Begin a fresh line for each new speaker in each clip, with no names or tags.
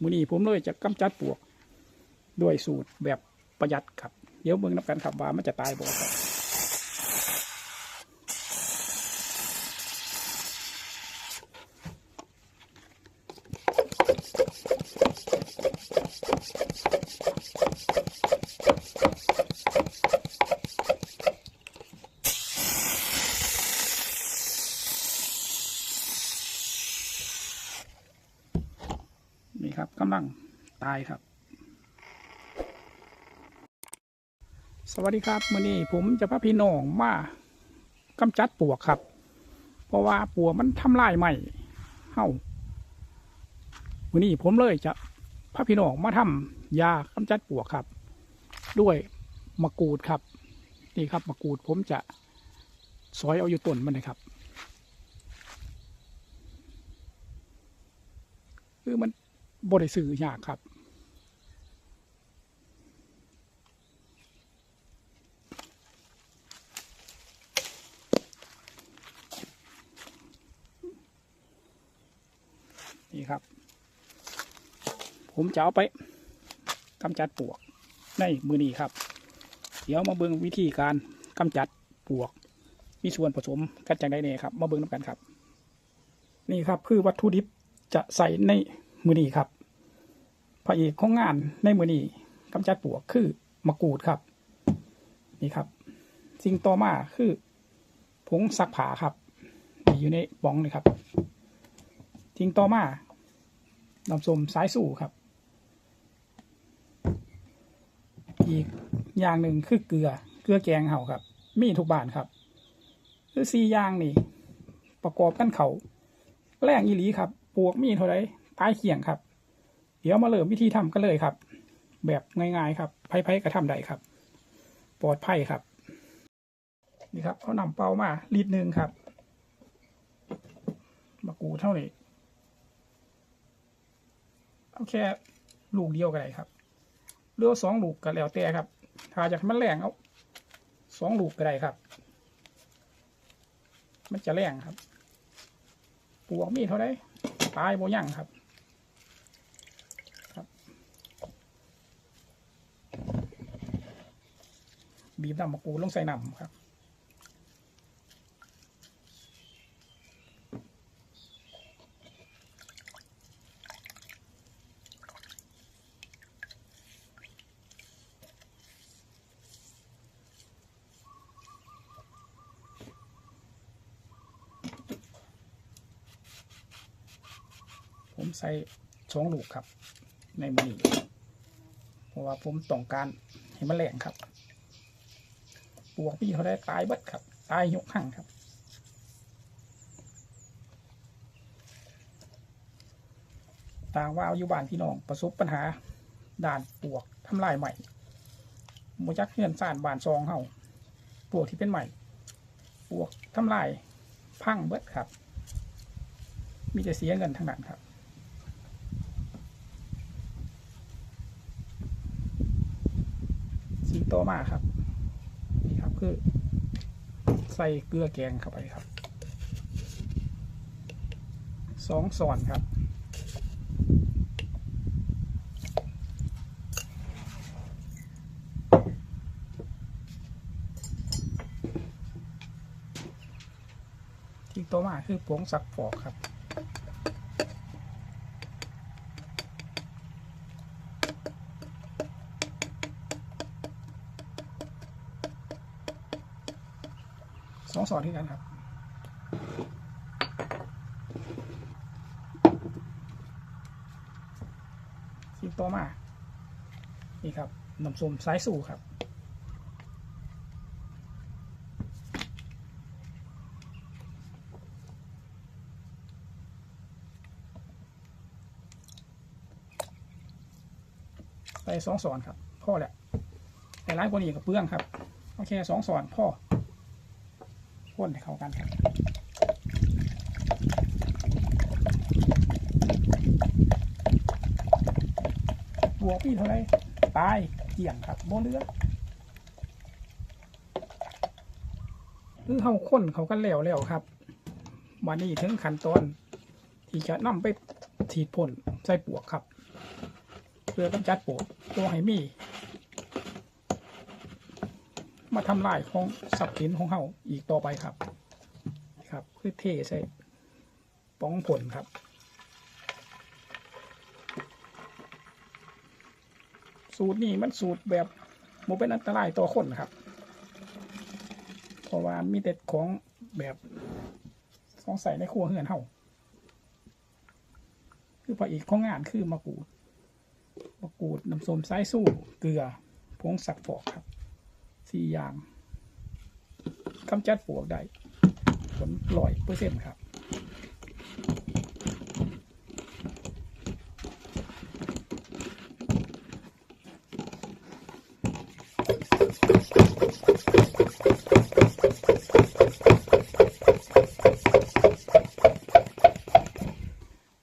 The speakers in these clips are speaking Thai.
มือนี้ผมเลยจะกำจัดปวก ด้วยสูตรแบบประหยัดครับ เดี๋ยวเบิ่งนับกันครับว่ามันจะตายบ่ครับ นี่ค รับกำลังตายครับ สวัสดีครับมื่อนี้ผมจะพาพี่น้องมากำจัดปวกครับ เพราะว่าปวกมันทำลายใหม่เฮ้ามื่อนี้ผมเลยจะพาพี่น้องมาทำยากำจัดปวกครับ ด้วยมะกรูดครับ นี่ครับมะกรูดผมจะซอยเอาอยู่ต้นมันเลยครับคือมัน บริสื่อยากครับ นี่ครับ ผมจะเอาไปกำจัดปวกในมือนี้ครับ เดี๋ยวมาเบิ่งวิธีการกำจัดปวก มีส่วนผสมกันจากใดเนี่ยครับ มาเบิ่งน้ำกันครับ นี่ครับคือวัตถุดิบจะใส่ใน มือนี้ครับพระเอกของงานในมือนี้กำจัดปวกคือมะกรูดครับ นี่ครับ สิ่งต่อมาคือผงซักผ้าครับอยู่ในบ้องนี่ครับทิ้งต่อมาน้ำส้มสายสู่ครับ อีกอย่างหนึ่งคือเกลือ เกลือแกงเห่าครับ มีทุกบ้านครับ คือสี่อย่างนี่ ประกอบกันเขาแรงอีหลีครับ ปวกมีเท่าไร ตายเขียงครับ เดี๋ยวมาเริ่มวิธีทำกันเลยครับ แบบง่ายๆครับไพ่ๆก็ทำได้ครับ ปลอดภัยครับ นี่ครับเขานำเปามาลิตรหนึ่งครับมากูเท่านี้เอาแค่ลูกเดียวก็ได้ครับเรือสองลูกก็แล้วแต่ครับ ถ้าอยากมันแรงเอาสองลูกก็ได้ครับ มันจะแรงครับ ปวกมีเท่าไรตายโบยั่งครับ บีบน้ำมะกรูดลงใส่น้ำครับผมใส่สองลูกครับ ในมือนี้เพราะว่าผมต้องการให้มันแรงครับ ปวกพี่เขาได้ตายเบัดครับ ตายยกข้างครับต่างว่าอยู่บ้านพี่น้องประสบปัญหา ด่านปวกทำลายใหม่โมจักเฮือนสานบานซองเฮาปวกที่เป็นใหม่ ปวกทำลายพังเบิดครับ มีแต่เสียเงินทั้งนั้นครับสิ่งต่อมาครับ คือ ใส่เกลือแกงเข้าไปครับสองส่วนครับ ที่ต่อมาคือผงซักฟอกครับ สองสอนที่กันครับ สิ่งต่อมา นี่ครับน้ำส้มสายสู่ครับใส่สองสอนครับพ่อแหละแต่ร้ายกว่านี้กับเปลืองครับ โอเคสองสอนพ่อ พ่นให้เข้ากันครับบวพี่เท่าไรตายเกี่ยงครับโมเรือคือเขาค้นเขากันแล้วแล้วครับวันนี้ถึงขั้นตอนที่จะนำไปฉีดพ่นใส่ปวกครับ เพื่อกำจัดปวกตัวให้มี มาทำลายของทรัพย์สินของเฮาอีกต่อไปครับ ครับคือเทใส่ป้องผลครับ สูตรนี้มันสูตรแบบโมเป็นอันตรายต่อคนครับ เพราะว่ามีแต่ของแบบของใส่ในครัวเฮือนเฮาคือพระเอกของงานคือมะกรูดมะกรูดน้ำส้มสายสู้เกลือผงสักฟอกครับ สี่อย่างกำจัดปลวกได้ผลร้อยเปอร์เซ็นต์ครับ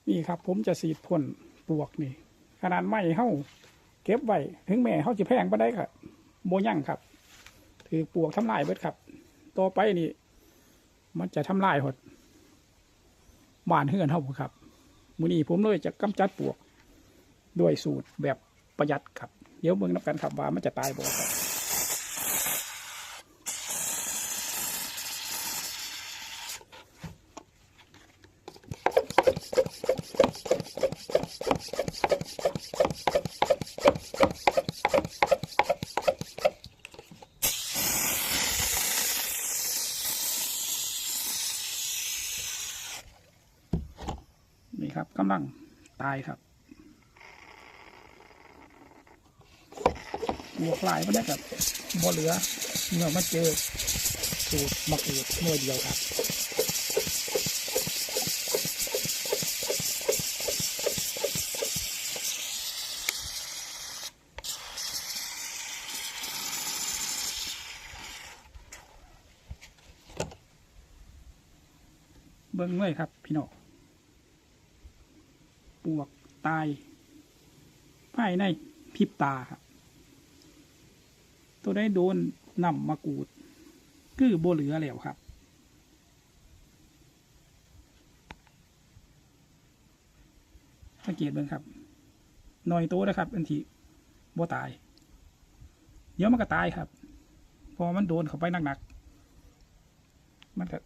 นี่ครับผมจะสีดพ่นปลวกนี่ ขนาดไม้เฮาเก็บไว้ ถึงแม่เฮาจะแพงไปได้ครับโมยั่งครับ ถือปลวกทำลายเบิดครับต่อไปนี่ มันจะทำลายหดบ้านเฮือนเฮาครับมือนี้ผมเลยจะกำจัดปลวก ด้วยสูตรแบบประหยัดครับ เดี๋ยวเบิ่งนับกันครับว่ามันจะตายบ่ครับ นี่ครับ กำลังตายครับบวกลายมันได้ครับบ่เหลือเมื่อมาเจอสูตรมะกรูดหน่วยเดียวครับเบิ้งเลยครับ พี่น้อง ปวกตายภายในพริบตาครับ ตัวได้โดนนำมากูด คือโบเหลือแล้วครับ สังเกตเบิ่งครับหน่อยโตนะครับ อันที่โบตาย เดี๋ยวมันก็ตายครับ พอมันโดนเข้าไปหนักๆมันก็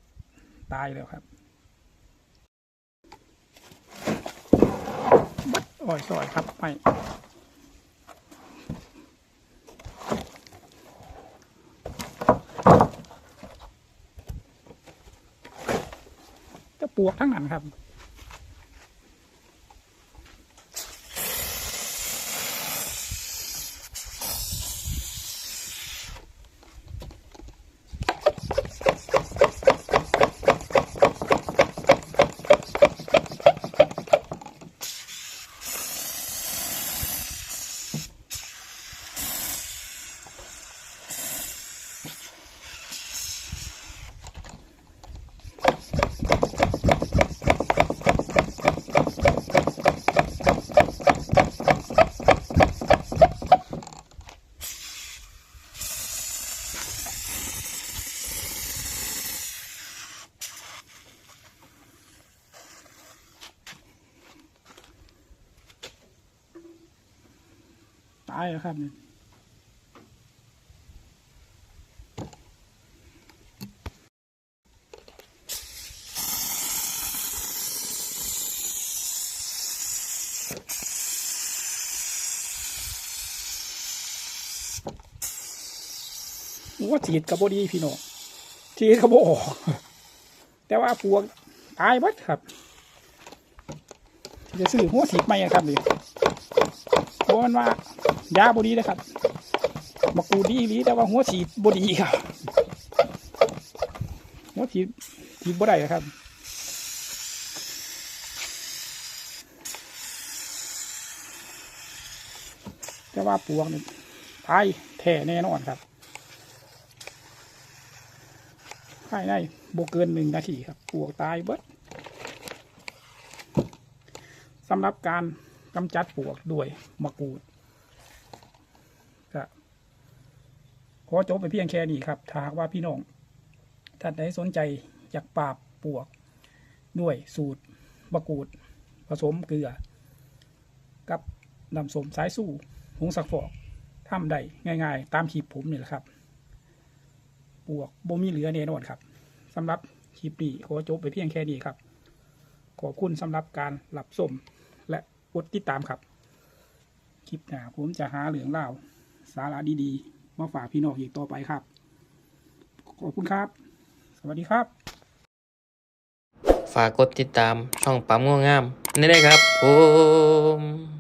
ตายแล้วครับ บัด อ่อยสอยครับไปจะปวกทั้งนั้นครับายแล้วครับนี่ว่าฉีดกระโบดีพี่น้องฉีดกระโบออก แต่ว่าปวกตายบัดครับ จะซื้อหัวฉีดไหมครับนี่ เพราะมันว่ายาบดีนะครับมะกรูดดีอีแต่ว่าหัวฉีดบดีครับ หัวฉีดฉีดบ่ได้นะครับแต่ว่าปวกนี่ตายแท้แน่นอนครับภายในโบเกินหนึ่งนาทีครับปวกตายเบิดสำหรับการ กำจัดปวกด้วยมะกรูดก็ขอจบไปเพียงแค่นี้ครับถ้าหากว่าพี่น้องท่านใดสนใจอยากปราบปวก ด้วยสูตรมะกรูด ผสมเกลือ กับน้ำสมสายสู้ผงสักฟอกทำได้ง่าย ๆ ตามคลิปผมนี่แหละครับ ปวกบ่มีเหลือแน่นอนครับสำหรับคลิปนี้ขอจบไปเพียงแค่นี้ครับ ขอบคุณสำหรับการรับชม ดติดตามครับ คลิปหน้าผมจะหาเหลืองเล่าสาระดีๆ มาฝากพี่น้องอีกต่อไปครับ ขอบคุณครับ สวัสดีครับ
ฝากกดติดตามช่องปั๊มง่วงงามนี่ได้ครับผม